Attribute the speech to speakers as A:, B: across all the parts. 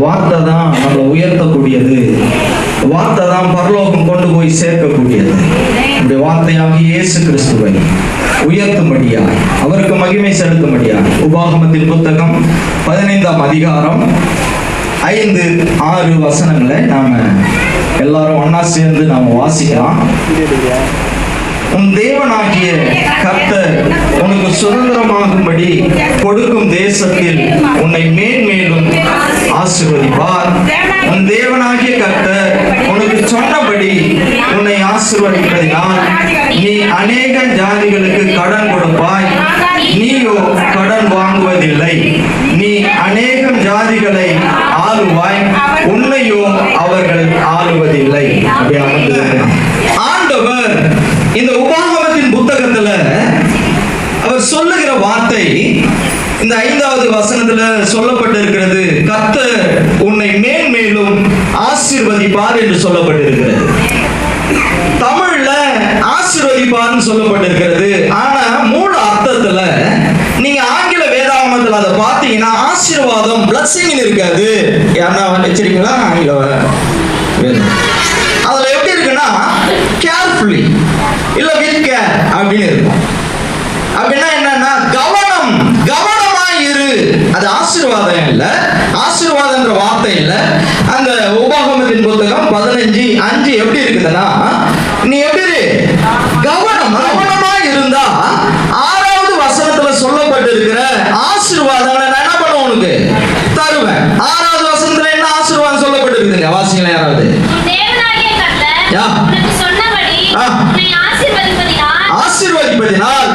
A: வார்த்தை தான் நம்மளை உயர்த்தக்கூடியது. வார்த்தை தான் பரலோகம் கொண்டு போய் சேர்க்கக்கூடியது. இந்த வார்த்தையாகி இயேசு கிறிஸ்துவை உயர்த்தும்படியாய் அவருக்கு மகிமை செலுத்தும்படியாய். உபாகமத்தின் புத்தகம் பதினைந்தாம் அதிகாரம் ஐந்து ஆறு வசனங்களை நாம எல்லாரும் ஒன்னா சேர்ந்து நாம வாசிக்கலாம். உன் தேவனாகிய கர்த்தர் உனக்கு சுதந்திரமாகும்படி கொடுக்கும் தேசத்தில் உன்னை மேன்மேலும் ஆசிர்வதிப்பார். உன் தேவனாகிய கர்த்தர் உனக்கு சொன்னபடி உன்னை ஆசிர்வதிப்பதினால் நீ அநேக ஜாதிகளுக்கு கடன் கொடுப்பாய். நீயோ கடன் வாங்குவதில்லை. நீ அநேகம் ஜாதிகளை ஆளுவாய். உன்னையோ அவர்கள் ஆளுவதில்லை. அப்படி ஆண்டவர் இந்த உபாகமத்தின் புத்தகத்துல அவர் சொல்லுகிற வார்த்தை இந்த ஐந்தாவது வசனத்துல சொல்லப்பட்டிருக்கிறது கத்த உன்னை மேன்மேலும் ஆசீர்வதிப்பார் என்று சொல்லப்பட்டிருக்கிறது. தமிழ்ல ஆசீர்வதிப்பார்னு சொல்லப்பட்டிருக்கிறது. ஆனா மூல அர்த்தத்துல நீங்க ஆங்கில வேதாகமத்துல அதை பார்த்தீங்கன்னா ஆசீர்வாதம் பிளஸிங் இருக்காது. யாருன்னா வச்சிருக்கீங்களா ஆங்கில வேதம். அதுல எப்படி இருக்குன்னா கேர்ஃபுல்லி இல்ல வித் கேர் அப்படின்னு இருக்கும். அப்படின்னா என்னன்னா கவனம் கவனம் ஆசீர்வாதம் இல்ல. ஆசீர்வாதம்ன்ற வார்த்தை இல்ல. அந்த உபாகமத்தின் புத்தகம் பதினஞ்சு அஞ்சு எப்படி இருக்குதுன்னா நீ எப்படி? கவனம் கவனமா இருந்தா ஆறாவது வசனத்துல சொல்லப்பட்டிருக்கிற ஆசீர்வாதங்களை நான் என்ன பண்ணுவேன் உனக்கு? தருவேன். ஆறாவது வசனத்துல என்ன ஆசீர்வாதம் சொல்லப்பட்டிருக்குதுங்க வாசிங்களா யாராவது.
B: ஆசீர்வதிப்பதினால்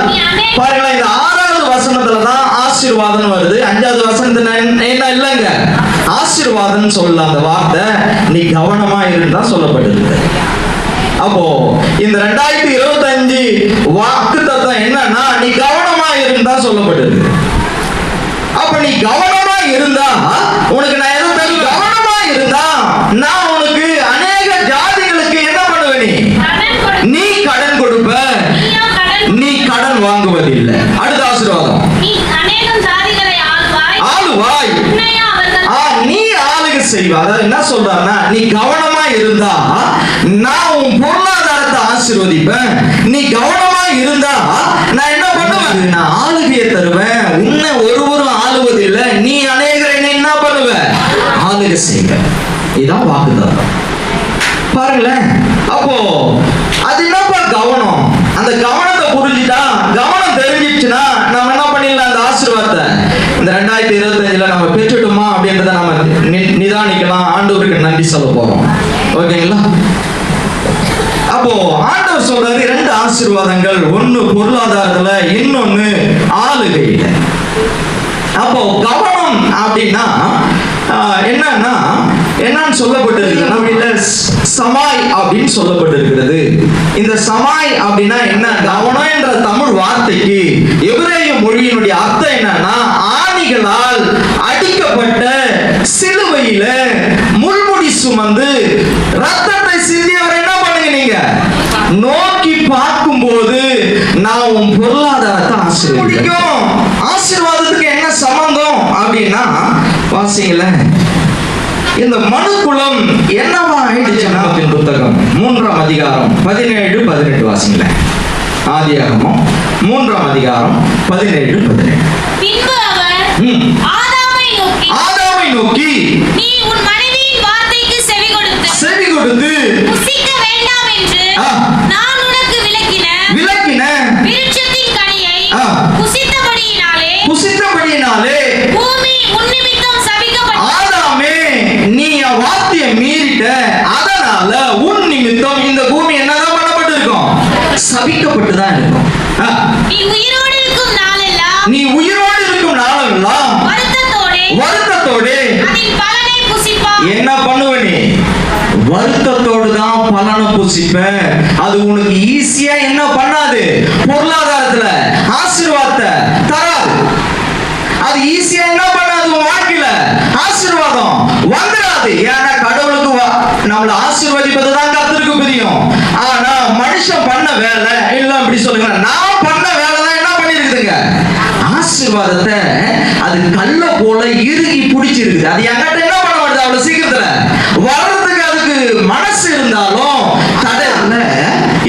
A: பாருங்களேன் இந்த ஆறாவது வசனத்துல தான் ஆசீர்வாதம் வருது. அஞ்சாவது வசனத்துல என்ன இல்லைங்க? ஆசீர்வாதம் சொல்லலாம் அந்த வார்த்தை நீ கவனமா இருந்தா சொல்லப்பட்டிருக்கு அப்போ இந்த ரெண்டாயிரத்தி இருபத்தஞ்சு வாக்கு தத்துவம் என்னன்னா நீ கவனமா இருந்தா சொல்லப்பட்டிருக்கு அப்ப நீ கவனமா இருந்தா உனக்கு நான் எதை தரும் கவனமா இருந்தா நான் உனக்கு அநேக ஜாதிகளுக்கு என்ன பண்ணுவேன்? நீ
B: கடன் கொடு-
A: நீ கடன் கொடுப்ப. நீ கடன் வாங்குவதில்லை. அடுத்த ஆசீர்வாதம்.
B: நீ ஆளுவாய்.
A: ஆளுக செய்வ. அதாவது என்ன சொல்றான்னா நீ கவனமா இருந்தா நான் உன் பொருளாதாரத்தை ஆசீர்வதிப்பேன். நீ கவனமா இருந்தா நான் என்ன பண்ணுவேன்? நான் ஆளுகையை தருவேன். உன்னை ஒருவரும் ஆளுவதில்லை நீ அநேகரை என்ன பண்ணுவ? ஆளுகை செய்வ இதான் வாக்குதாரம் பாருங்களேன் அப்போ அது என்னப்பா கவனம் அந்த கவனத்தை புரிஞ்சுட்டா கவனம் தெரிஞ்சிச்சுன்னா நம்ம என்ன பண்ணிடலாம் அந்த ஆசீர்வாதத்தை இந்த ரெண்டாயிரத்தி இருபத்தஞ்சுல நம்ம பெற்றுட்டோமா அப்படின்றத நம்ம நி- நிதானிக்கலாம் ஆண்டவருக்கு நன்றி சொல்ல போறோம். ஓகேங்களா அப்போ ஆண்டவர் சொல்றாரு ரெண்டு ஆசீர்வாதங்கள் ஒன்னு பொருளாதாரத்துல இன்னொன்னு ஆளுகையில. அப்போ கவனம் அப்படின்னா என்னன்னா என்னன்னு சொல்லப்பட்டிருக்குன்னா இல்ல சமாய் அப்படின்னு சொல்லப்பட்டிருக்கிறது. இந்த சமாய் அப்படின்னா என்ன? கவனம் என்ற தமிழ் வார்த்தைக்கு எபிரேய மொழியினுடைய அர்த்தம் என்னன்னா ஆணிகளால் அடிக்கப்பட்ட சிலுவையில சுமந்து ரத்தத்தை சிந்தியவர் என்ன பண்ணுங்க நீங்க? நோக்கி பார்க்கும்போது நான் உன் பொருளாதாரத்தை ஆசீர்வதிக்கும் ஆசீர்வாதத்துக்கு என்ன சம்பந்தம் அப்படின்னா வாசிங்களேன் இந்த மனுக்குலம் என்னவா ஆயிடுச்சுன்னா அப்படின்னு புத்தகம் மூன்றாம் அதிகாரம் பதினேழு பதினெட்டு வாசிங்களேன் ஆதியாகமம் மூன்றாம் அதிகாரம் பதினேழு ம்.
B: ஆதாமை நோக்கி நீ உன் செவி கொடுத்து புசிக்க வேண்டாம் என்று. நான் உனக்கு விளக்கின
A: விளக்கின
B: விருட்சத்தின் கனியை. புசித்தபடியினாலே
A: புசித்தபடியினாலே
B: பூமி உன் நிமித்தம் சபிக்கப்பட்டது
A: ஆதாமே நீ என் வார்த்தையை மீறிட்ட. அதனால உன் நிமித்தம் இந்த பூமி என்னதான் சபிக்கப்பட்டு தான் இருக்கும். ஆ,
B: நீ உயிரோடு இருக்கும் நாளெல்லாம்
A: நீ உயிரோடு இருக்கும் நாளெல்லாம்
B: வருத்தத்தோடே
A: வருத்தத்தோடு
B: அதின் பலனை புசிப்பாய்.
A: என்ன பண்ணுவ நீ? வருத்தத்தோடு தான் பலனை புசிப்ப அது உனக்கு ஈஸியா என்ன பண்ணாது? பொருளாதாரத்துல ஆசீர்வாதத்தை தராது. அது ஈஸியா என்ன பண்ணாது உன் வாழ்க்கையில? ஆசீர்வாதம் வந்துடாது ஏன்னா கடவுளுக்கு வ- நம்மள ஆசீர்வதிப்பது தான் கத்திருக்கு பிரியும். ஆனா மனுஷன் பண்ண வேலை இல்ல அப்படி சொல்லுங்க நான் பண்ண வேலை தான் என்ன பண்ணிருக்குதுங்க? ஆசீர்வாதத்தை அது கல்ல போல இறுகி பிடிச்சிருக்குது. அது என்கிட்ட மனசு இருந்தாலும் தடை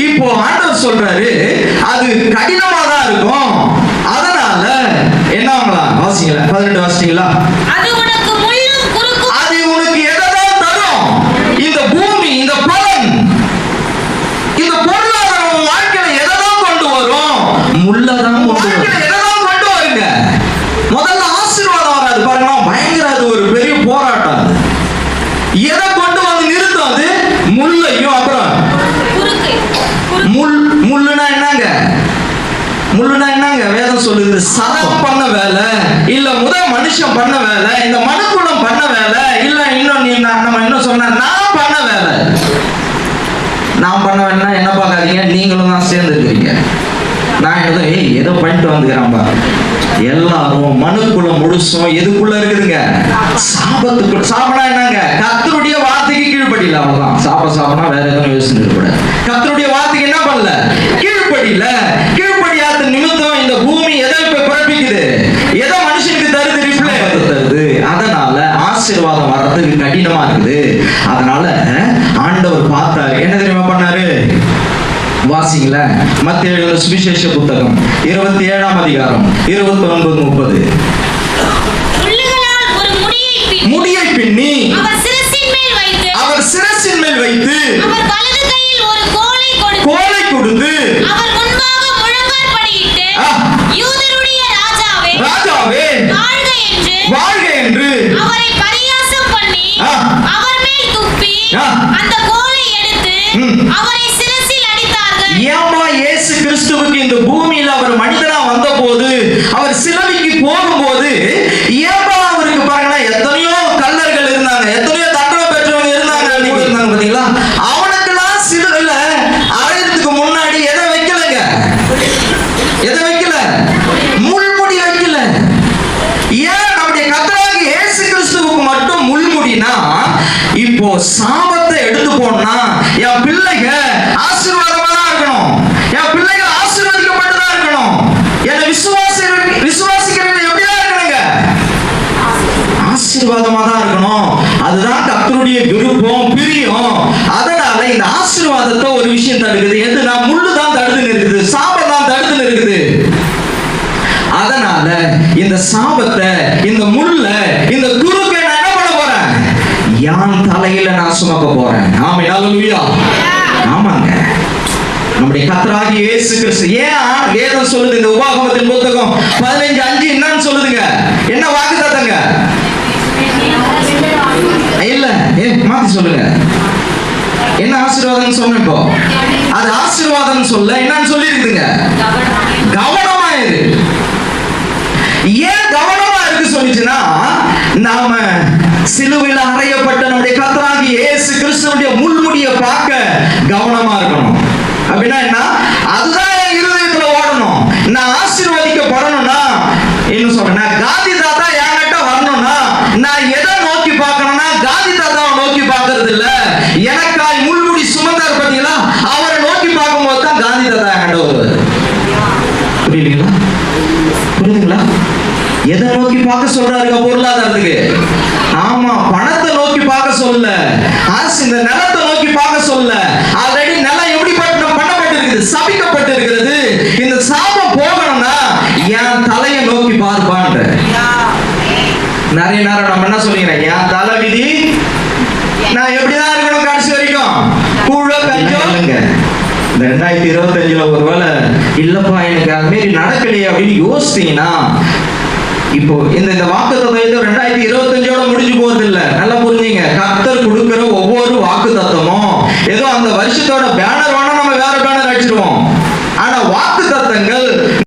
A: இப்போ ஆண்டவர் சொல்றாரு அது கடினமா தான் இருக்கும். அதனால என்ன ஆகலாம் வாசிங்களா பதினெட்டு வாசிங்களா?
B: அது உனக்கு முள்ளும் குறுக்கும்
A: அது உனக்கு எதைதான் தரும் இந்த பூமி இந்த பலன் இந்த பொருளாதாரம் உன் வாழ்க்கையில எதைதான் கொண்டு வரும் முள்ளதான் வாழ்க்கையில எதைதான் கொண்டு வருங்க முதல்ல ஆசீர்வாதம் வராது பாருங்க பயங்கர அது ஒரு பெரிய போராட்டம் அது. எதை கொண்டு வந்து நிறுத்தும் அது முள்ளையும் அப்புறம்
B: குறுக்கு குறுக்கு.
A: முள் முள்ளுனா என்னங்க முள்ளுனா என்னங்க வேதம் சொல்லுது சதம் பண்ண வேலை இல்ல முதல் மனுஷன் பண்ண வேலை இந்த மனுக்குளம் பண்ண வேலை இல்ல இன்னும் நீ நம்ம இன்னும் சொன்ன நான் பண்ண வேலை. நான் பண்ண வேணா என்ன பார்க்காதீங்க நீங்களும் தான் சேர்ந்துருக்கிறீங்க. நான் ஏதோ ஏய் ஏதோ பண்ணிட்டு வந்துக்கிறேன்பா எல்லாரும் மனுக்குள்ள முழுசும் எதுக்குள்ள இருக்குதுங்க? சாபத்துக்குள்ள சாபனா என்னங்க? கத்தருடைய வார்த்தைக்கு கீழ்படியில அவ்வளவுதான். சாப சாபனா வேற எதுவும் யோசிச்சுட்டு கூட கத்தருடைய வார்த்தைக்கு என்ன பண்ணல? கீழ்படியில கீழ் நிமித்தம் இந்த பூமி எதை இப்ப பிறப்பிக்குது எதை மனுஷனுக்கு தருது ரிப்ளை தருது அதனால ஆசீர்வாதம் வர்றதுக்கு கடினமா இருக்குது. அதனால ஆண்டவர் பார்த்தாரு என்ன தெரியுமா பண்ணாரு? வாசிங்கள. மத்திய சுவிசேஷ புத்தகம் இருபத்தி ஏழாம் அதிகாரம் இருபத்தி ஒன்பது முப்பது
B: முள்ளுகளால்
A: இந்த சாபத்தை இந்த முள்ள இந்த குறுக்கை நான் என்ன பண்ண போறேன்? யான் தலையில நான் சுமக்க போறேன். ஆமா ஹalleluya ஆமாங்க. நம்முடைய கத்தராகி இயேசு கிறிஸ்து. ஏன் வேதம் சொல்லுது இந்த உபாகமத்தின் புத்தகம் பதினஞ்சு அஞ்சு என்னன்னு சொல்லுதுங்க. என்ன வாக்கு தத்தங்க இல்ல ஏ மாத்தி சொல்லுங்க. என்ன ஆசீர்வாதம் சொன்னேன் இப்போ? அது ஆசீர்வாதம் சொல்ல என்னன்னு சொல்லி இருக்குதுங்க கவனமா இரு ஏன் கவனமா இருக்கு சொல்லிச்சுன்னா நாம சிலுவையில் அறையப்பட்ட நம்முடைய கத்தராகி இயேசு கிறிஸ்துவனுடைய முள்முடிய பார்க்க கவனமா இருக்கணும். அப்படின்னா என்ன? அதுதான் என் இருதயத்துல ஓடணும். நான் ஆசீர்வதிக்கப்படணும்னா என்ன சொல்றேன்? காந்தி தாத்தா என்கிட்ட வரணும்னா நான் எதை நோக்கி பார்க்கணும்னா காந்தி தாத்தாவை நோக்கி பார்க்கறது எதை நோக்கி பார்க்க சொல்றாருங்க பொருளாதாரத்துக்கு? ஆமா பணத்தை நோக்கி பார்க்க சொல்லல. ஆசை இந்த நிலத்தை நோக்கி பார்க்க சொல்லல. ஆல்ரெடி நிலம் எப்படி பட்ட- பண்ணப்பட்டிருக்குது? சபிக்கப்பட்டிருக்கிறது. இந்த சாபம் போகணும்னா என் தலையை நோக்கி பார்ப்பான்ற. நிறைய நேரம் நம்ம என்ன சொல்லிக்கிறேன் என் தலை விதி. நான் எப்படிதான் இருக்கணும் கடைசி வரைக்கும்? கூழ கஞ்சோ? இந்த ரெண்டாயிரத்தி இருபத்தஞ்சுல ஒருவேளை இல்லப்பா எனக்கு அது மாரி நடக்கலையே அப்படின்னு யோசிச்சீங்கன்னா இப்போ இந்த இந்த வாக்கு தத்துவம் ரெண்டாயிரத்தி இருபத்தஞ்சோட முடிஞ்சு போகிறது இல்லை நல்லா புரிஞ்சுங்க. கத்தர் கொடுக்குற ஒவ்வொரு வாக்கு தத்துவமும் ஏதோ அந்த வருஷத்தோட பேனர் வேணா நம்ம வேற பேனர் அடிச்சிருவோம். ஆனா வாக்கு தத்தங்கள்